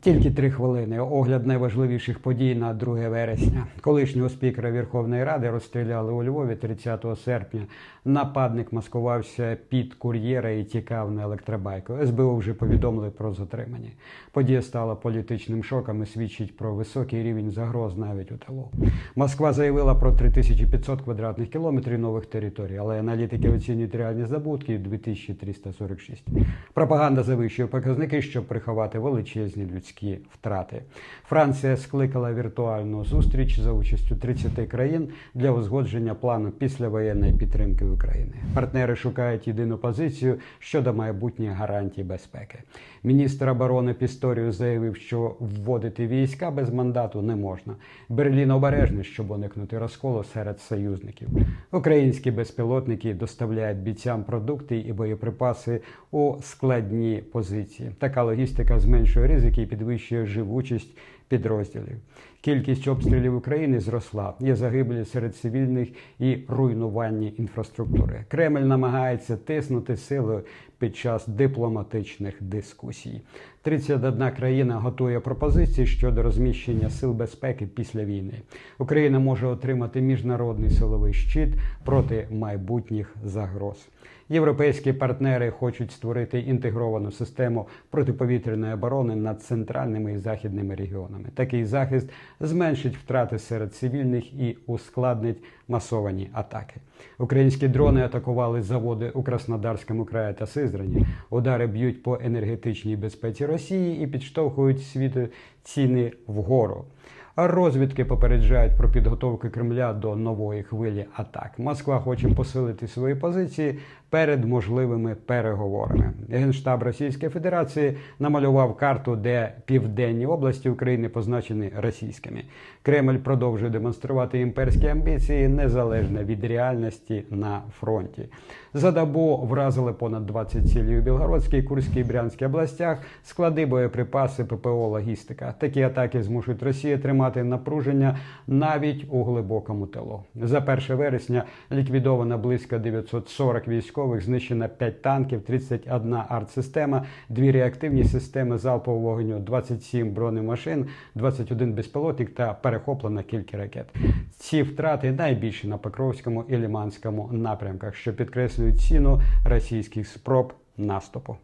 Тільки три хвилини. Огляд найважливіших подій на 2 вересня. Колишнього спікера Верховної Ради розстріляли у Львові 30 серпня. Нападник маскувався під кур'єра і тікав на електробайку. СБУ вже повідомили про затримання. Подія стала політичним шоком і свідчить про високий рівень загроз навіть у тилу. Москва заявила про 3500 квадратних кілометрів нових територій, але аналітики оцінюють реальні здобутки 2346. Пропаганда завищує показники, щоб приховати величезні людські втрати. Франція скликала віртуальну зустріч за участю 30 країн для узгодження плану післявоєнної підтримки України. Партнери шукають єдину позицію щодо майбутніх гарантій безпеки. Міністр оборони Пісторію заявив, що вводити війська без мандату не можна. Берлін обережний, щоб уникнути розколу серед союзників. Українські безпілотники доставляють бійцям продукти і боєприпаси у складні позиції. Така логістика зменшує ризики і підвищує живучість підрозділів. Кількість обстрілів України зросла. Є загиблі серед цивільних і руйнування інфраструктури. Кремль намагається тиснути силою під час дипломатичних дискусій. 31 країна готує пропозиції щодо розміщення сил безпеки після війни. Україна може отримати міжнародний силовий щит проти майбутніх загроз. Європейські партнери хочуть створити інтегровану систему протиповітряної оборони над центральними і західними регіонами. Такий захист зменшить втрати серед цивільних і ускладнить масовані атаки. Українські дрони атакували заводи у Краснодарському краї та Сизрані. Удари б'ють по енергетичній безпеці Росії і підштовхують світу ціни вгору. Розвідки попереджають про підготовку Кремля до нової хвилі атак. Москва хоче посилити свої позиції перед можливими переговорами. Генштаб Російської Федерації намалював карту, де південні області України позначені російськими. Кремль продовжує демонструвати імперські амбіції незалежно від реальності на фронті. За добу вразили понад 20 цілей у Білгородській, Курській і Брянській областях, склади боєприпаси, ППО, логістика. Такі атаки змушують Росію тримати напруження навіть у глибокому тилу. За 1 вересня ліквідовано близько 940 військових, знищено 5 танків, 31 артсистема, 2 реактивні системи залпового вогню, 27 бронемашин, 21 безпілотник та перехоплено кілька ракет. Ці втрати найбільші на Покровському і Ліманському напрямках, що підкреслюють ціну російських спроб наступу.